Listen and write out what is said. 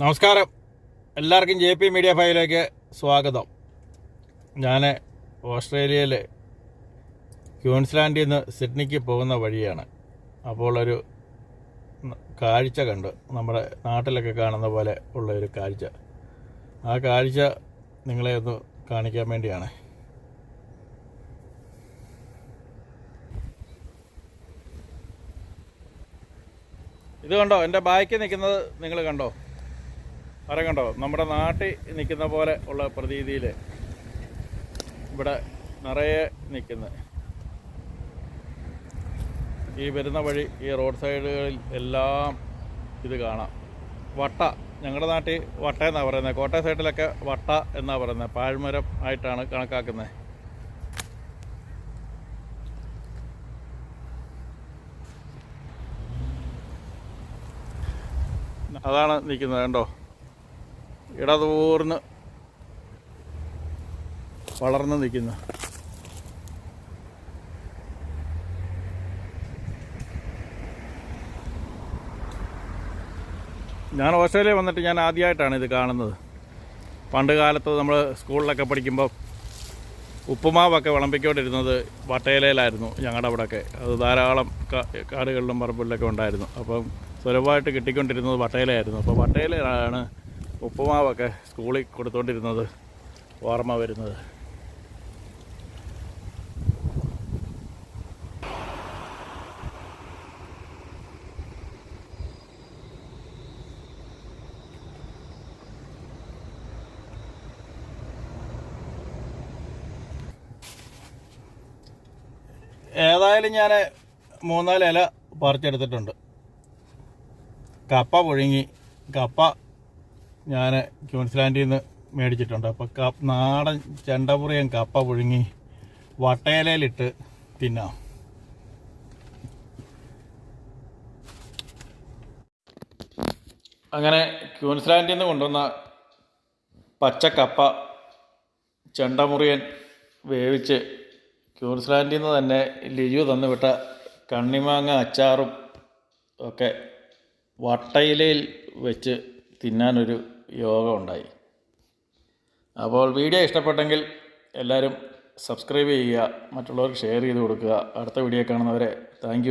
നമസ്കാരം. എല്ലാവർക്കും J P media ഫൈവിലേക്ക് സ്വാഗതം. ഞാൻ ഓസ്ട്രേലിയയിലെ ക്യൂൻസ്ലാൻഡിൽ നിന്ന് സിഡ്നിക്ക് പോകുന്ന വഴിയാണ്. അപ്പോൾ ഒരു കാഴ്ച കണ്ടു നമ്മുടെ നാട്ടിലൊക്കെ കാണുന്ന പോലെ ഉള്ള ഒരു കാഴ്ച. ആ കാഴ്ച നിങ്ങളെ ഒന്ന് കാണിക്കാൻ വേണ്ടിയാണ്. ഇത് കണ്ടോ? എന്റെ ബാക്കി നിൽക്കുന്നത് നിങ്ങൾ കണ്ടോ? മരം കണ്ടോ? നമ്മുടെ നാട്ടിൽ നിൽക്കുന്ന പോലെ ഉള്ള പ്രതീതിയിൽ ഇവിടെ നിറയെ നിൽക്കുന്ന. ഈ വരുന്ന വഴി ഈ റോഡ് സൈഡുകളിൽ എല്ലാം ഇത് കാണാം. വട്ട. ഞങ്ങളുടെ നാട്ടിൽ വട്ട എന്നാണ് പറയുന്നത് കോട്ടയം സൈഡിലൊക്കെ വട്ട എന്നാണ് പറയുന്നത് പാഴ്മരം ആയിട്ടാണ് കണക്കാക്കുന്നത് അതാണ് നിൽക്കുന്നത് കണ്ടോ? ഇടതൂർന്ന് വളർന്നു നിൽക്കുന്നു. ഞാൻ ഓസ്ട്രേലിയ വന്നിട്ട് ഞാൻ ആദ്യമായിട്ടാണ് ഇത് കാണുന്നത്. പണ്ട് കാലത്ത് നമ്മൾ സ്കൂളിലൊക്കെ പഠിക്കുമ്പോൾ ഉപ്പുമാവൊക്കെ വിളമ്പിക്കൊണ്ടിരുന്നത് വട്ടയിലയിലായിരുന്നു ഞങ്ങളുടെ അവിടെയൊക്കെ അത് ധാരാളം കാടുകളിലും പറമ്പിലൊക്കെ ഉണ്ടായിരുന്നു. അപ്പം സുലഭമായിട്ട് കിട്ടിക്കൊണ്ടിരുന്നത് വട്ടയിലയായിരുന്നു. അപ്പോൾ വട്ടയിലാണ് ഉപ്പുമാവൊക്കെ സ്കൂളിൽ കൊടുത്തുകൊണ്ടിരുന്നത് ഓർമ്മ വരുന്നത്. ഏതായാലും ഞാൻ മൂന്നാൽ ഇല പറിച്ചെടുത്തിട്ടുണ്ട്. കപ്പ പുഴുങ്ങി കപ്പ ഞാൻ ക്യൂൻസ്ലാൻഡിൽ നിന്ന് മേടിച്ചിട്ടുണ്ട്. അപ്പോൾ ക നാടൻ ചെണ്ടപുറിയൻ കപ്പ പുഴുങ്ങി വട്ടയിലയിലിട്ട് തിന്നാം. അങ്ങനെ ക്യൂൻസ്ലാൻഡിൽ നിന്ന് കൊണ്ടുവന്ന പച്ചക്കപ്പ ചെണ്ടമുറിയൻ വേവിച്ച് ക്യൂൻസ്ലാൻഡിൽ നിന്ന് തന്നെ ലിജു തന്നുവിട്ട കണ്ണിമാങ്ങ അച്ചാറും ഒക്കെ വട്ടയിലയിൽ വെച്ച് തിന്നാനൊരു യോഗം ഉണ്ടായി അപ്പോൾ വീഡിയോ ഇഷ്ടപ്പെട്ടെങ്കിൽ എല്ലാവരും സബ്സ്ക്രൈബ് ചെയ്യുക മറ്റുള്ളവർക്ക് ഷെയർ ചെയ്ത് കൊടുക്കുക. അടുത്ത വീഡിയോ കാണുന്നവരെ താങ്ക്